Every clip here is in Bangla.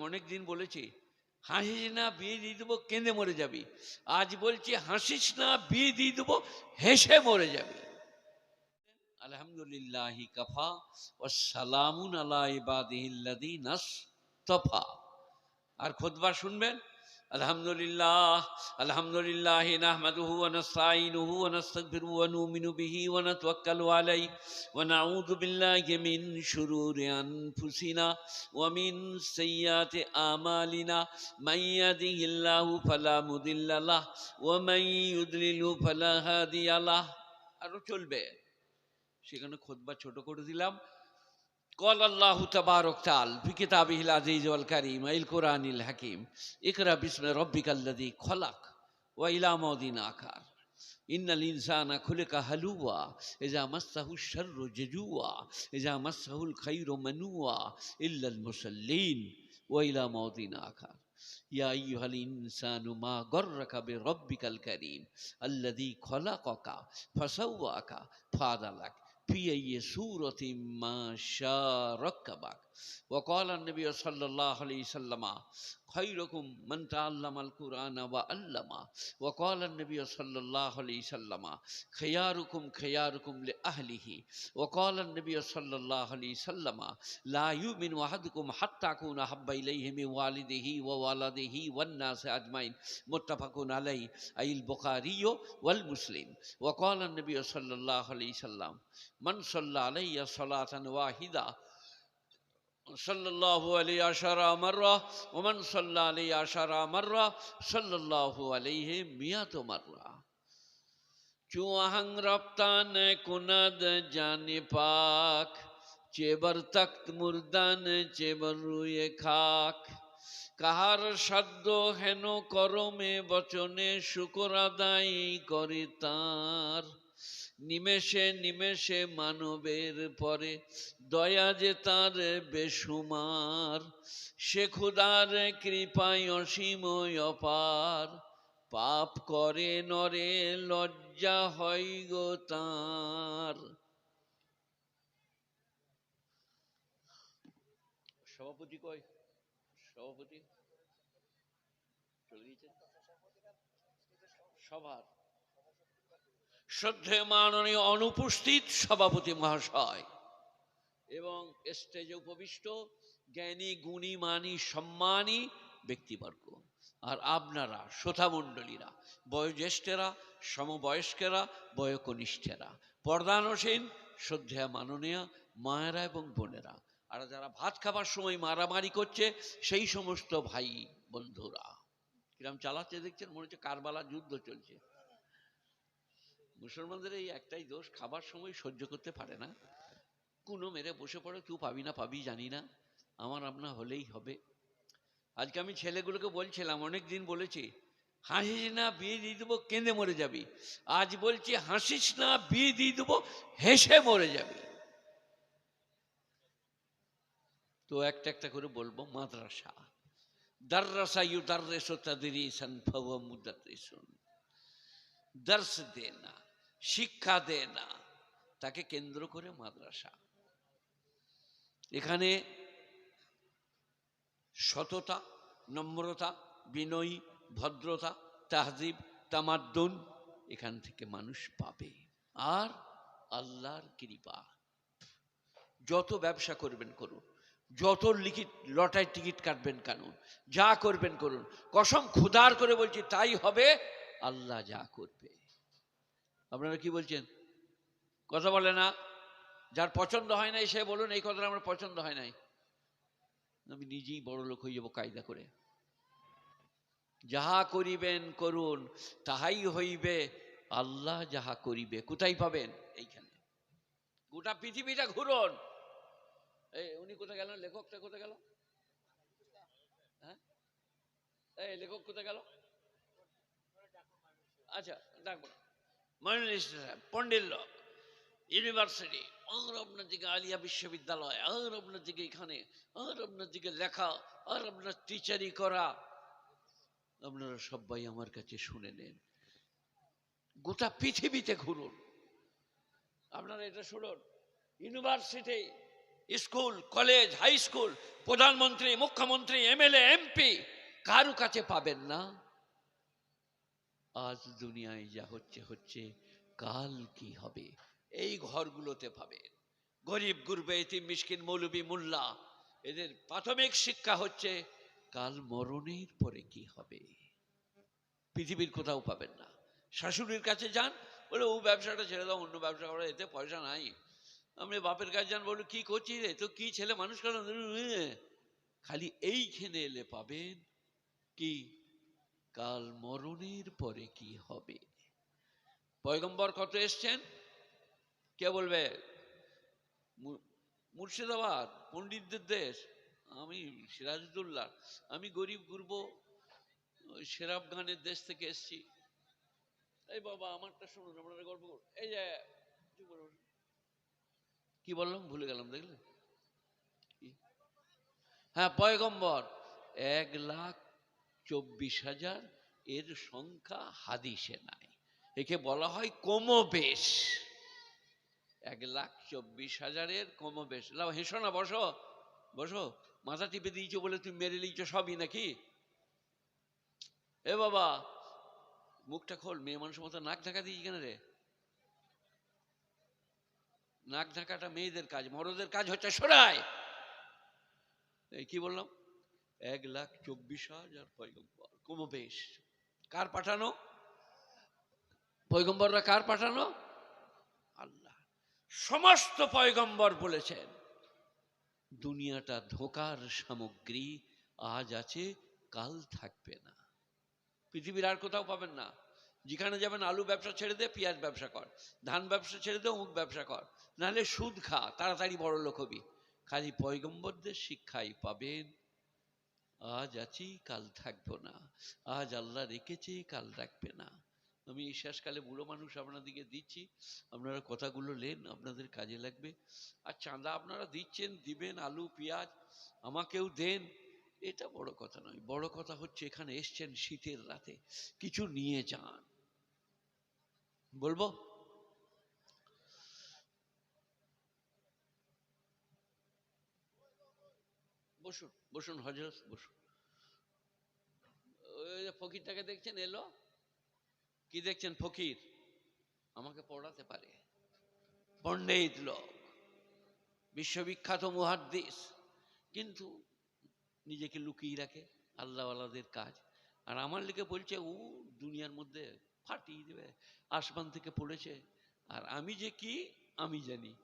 অনেক দিন বলেছি, হাসিস না, বিয়ে দিয়ে দেবো, কেঁদে মরে যাবি। আজ বলছি, হাসিস না, বিয়ে দিয়ে দেবো, হেসে মরে যাবি। আলহামদুলিল্লাহ কাফা ও সালামুন আল্লাহ ইবাদিহিল্লাদিন তফা আর খোদবার শুনবেন নাহমাদুহু ওয়া নাস্তাঈনুহু ওয়া নাস্তাগফিরুহু ওয়া নু'মিনু বিহি ওয়া নাতাওয়াক্কালু আলাইহি ওয়া নাউযু বিল্লাহি মিন শুরুরি আনফুসিনা ওয়া মিন সাইয়্যাতি আমালিনা। মান ইয়াহদিহিল্লাহু ফালা মুদিল্লা লাহ ওয়া মান ইউদ্লিলহু ফালা হাদিয়া চলবে। সেখানে খুতবা ছোট করে দিলাম। قال الله تبارك تعالى في كتابه العزيز والكريم القرآن الحكيم اقرأ باسم ربك الذي خلق وإلى موضين آخر. إن الإنسان خلق هلوعا إذا مسه الشر ججوعا إذا مسه الخير منوعا إلا المصلين وإلى موضين آخر. يا أيها الإنسان ما غرك بربك الكريم الذي خلقك فسواك فعدلك في أي سورة ما شاء ركبك. وقال النبي صلى الله عليه وسلم خيركم من تعلم القرآن وعلمه. وقال النبي صلى الله عليه وسلم خياركم خياركم لأهله. وقال النبي صلى الله عليه وسلم لا يؤمن أحدكم حتى أكون أحب إليه من والده وولده والناس أجمعين. متفق عليه أي البخاري والمسلم. وقال النبي صلى الله عليه وسلم من صلى علي صلاة واحدة صلى الله عليه عشر مرة ومن صلى عليه عشر مرة صلى الله عليه مئة مرة چوہنگ رفتان کند جان پاک চেবার তক্ত মুর্দান চেবার রুয়ে খাক কাহার সাধ্য হেন করমে বচনে শুকর আদায় করে তার নিমেষে নিমেষে মানবের পরে দয়া যে তার বেসুমার সে খুদার কৃপায় অসীম অপার। পাপ করে নরে, লজ্জা হয় গো তার। সভাপতি কয় সভাপতি? সভার? শ্রদ্ধেয় মাননীয় অনুপস্থিত সভাপতি মহাশয় এবং স্টেজে উপবিষ্ট জ্ঞানী, গুণী, মানী, সম্মানী ব্যক্তিবর্গ আর আপনারা, শ্রোতামণ্ডলীরা, বয়োজ্যেষ্ঠেরা, সমবয়স্কেরা, বয়কনিষ্ঠেরা পর্দানসীন শ্রদ্ধেয়া মাননীয়া মায়েরা এবং বোনেরা আর যারা ভাত খাবার সময় মারামারি করছে, সেই সমস্ত ভাই বন্ধুরা। কিরম চালাচ্ছে দেখছেন? মনে হচ্ছে কারবালা যুদ্ধ চলছে। মুসলমানদের এই একটাই দোষ, খাবার সময় সহ্য করতে পারে না। কোনো মেরে বসে পড়ে তুই পাবি না পাবি জানি না। আমার আপনার হলেই হবে। আজকে আমি ছেলেগুলোকে বলছিলাম অনেক দিন বলেছি, হাসিস না, বিয়ে দিয়ে দেবো, কেঁদে মরে যাবি। আজ বলছি, হাসিস না, বিয়ে দিয়ে দেবো, হেসে মরে যাবি। তো একটা একটা করে বলব, মাদ্রাসা। দাররাসা ইউ দাররেসো তাদরিসান ফাওয়া মুদাররিসুন দর্শ দেনা। শিক্ষা দেনা তাকে কেন্দ্র করে মাদ্রাসা। এখানে সততা, নম্রতা, বিনয়ী, ভদ্রতা, তাহজিব, তামাদ্দুন এখান থেকে মানুষ পাবে। আর আল্লাহর কৃপা। যত ব্যবসা করবেন করুন। যত লিখিত লটারি টিকিট কাটবেন কেন যা করবেন করুন। কসম খুদার করে বলছি, তাই হবে, আল্লাহ যা করবে। আপনারা কি বলছেন? কথা বলে না। যার পছন্দ হয় নাই, সে বলুন, এই কথাটা আমার পছন্দ হয় নাই। আমি নিজেই বড় লোক হয়ে যাব কায়দা করে। যাহা করিবেন করুন, তাহাই হইবে। আল্লাহ যাহা করিবে, কোথায় পাবেন? এইখানে। গোটা পৃথিবীটা ঘুরুন। এই, উনি কোথায় গেল লেখকটা কোথায় গেল? হ্যাঁ? এই, লেখক কোথায় গেল? আচ্ছা ডাকবো মাইনুল ইসলাম পন্ডিল ইউনিভার্সিটি আর দিকে আলিয়া বিশ্ববিদ্যালয় আর দিকে এখানে আর আপনার দিকে লেখা আর টিচারি করা। আপনারা সবাই আমার কাছে শুনে নেন। গোটা পৃথিবীতে ঘুরুন। আপনারা এটা শুনুন। University, school, college, high school, প্রধানমন্ত্রী, মুখ্যমন্ত্রী, এমএলএ, এমপি, কারু কাছে পাবেন না। আজ দুনিয়ায় যা হচ্ছে হচ্ছে, কাল কি হবে? এই ঘরগুলোতে পাবেন। গরিব, গুরবে, এতিম, মিসকিন, মৌলবী, মোল্লা, এদের প্রাথমিক শিক্ষা হচ্ছে, কাল মরণের পরে কি হবে? পৃথিবীর কোথাও পাবেন না। শাশুড়ির কাছে যান, বলে, ও ব্যবসাটা ছেড়ে দাও, অন্য ব্যবসা করো, এতে পয়সা নাই। আমি বাপের কাছে যান বলে কি করছি রে? তো কি ছেলে মানুষ কেন? খালি এইখানে এলে পাবেন কি কাল মরণের পরে কি হবে? পয়গম্বর কত এসছেন? কে বলবে? মুর্শিদাবাদ, পণ্ডিতদের দেশ। আমি সিরাজউদ্দৌল্লা আমি গরিব গুরব সেরাব গানের দেশ থেকে এসছি। এই বাবা, আমারটা শুনুন আপনারা গল্প করুন। এই যে। কি বললাম? ভুলে গেলাম দেখলেন কি? হ্যাঁ পয়গম্বর, এক লাখ চব্বিশ হাজার, এর সংখ্যা হাদিসে নাই। একে বলা হয় কমবেশ। এক লাখ চব্বিশ হাজারের কমবেশ। লাও, হেসো না, বসো বসো। মাথা টিপে দিয়েছ বলে তুমি মেরে নিয়েছো সবই নাকি? এ বাবা, মুখটা খোল, মেয়ে মানুষের মতো নাক ঢাকা দিয়েছি কেন রে? নাক ঢাকাটা মেয়েদের কাজ, মরদের কাজ হচ্ছে সরাই। কি বললাম? এক লাখ চব্বিশ হাজার পয়গম্বর। কমবেশ, কার পাঠানো? পয়গম্বররা কার পাঠানো? আল্লাহ। সমস্ত পয়গম্বর বলেছেন, দুনিয়াটা ধোকার সামগ্রী, আজ আছে, কাল থাকবে না। পৃথিবীর আর কোথাও পাবেন না। যেখানে যাবেন আলু ব্যবসা ছেড়ে দে, পেঁয়াজ ব্যবসা কর। ধান ব্যবসা ছেড়ে দে অমুক ব্যবসা কর। নাহলে সুদ খা, তাড়াতাড়ি বড় লোক হবি। খালি পয়গম্বরদের শিক্ষাই পাবেন আজ আছি, কাল থাকব না। আজ আল্লাহ রেখেছে, কাল রাখবে না। আমি এই শেষকালে বুড়ো মানুষ আপনাদেরকে দিচ্ছি। আপনারা কথাগুলো নেন আপনাদের কাজে লাগবে। আর চাঁদা আপনারা দিচ্ছেন, দিবেন, আলু, পেঁয়াজ, আমাকেও দেন। এটা বড় কথা নয়। বড় কথা হচ্ছে এখানে এসছেন শীতের রাতে। কিছু নিয়ে যান। বলব? বসুন বসুন, হজরত, বসুন। ওই ফকিরটাকে দেখছেন, এলো? কি দেখছেন ফকির? আমাকে পড়াতে পারে। পণ্ডিত লোক, বিশ্ববিখ্যাত মুহাদ্দিস। কিন্তু নিজেকে লুকিয়ে রাখে, আল্লাহওয়ালাদের কাজ। আর আমার লিখে বলছে, ও দুনিয়ার মধ্যে ফাটিয়ে দেবে, আসমান থেকে পড়েছে। আর আমি যে কি, আমি জানি,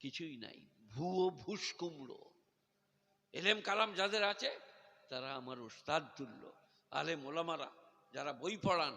কিছুই নাই। ভুয়ো ভুস কুমড়ো এলেম কালাম যাদের আছে তারা আমার উস্তাদ তুল্য আলেম ওলামারা যারা বই পড়ান।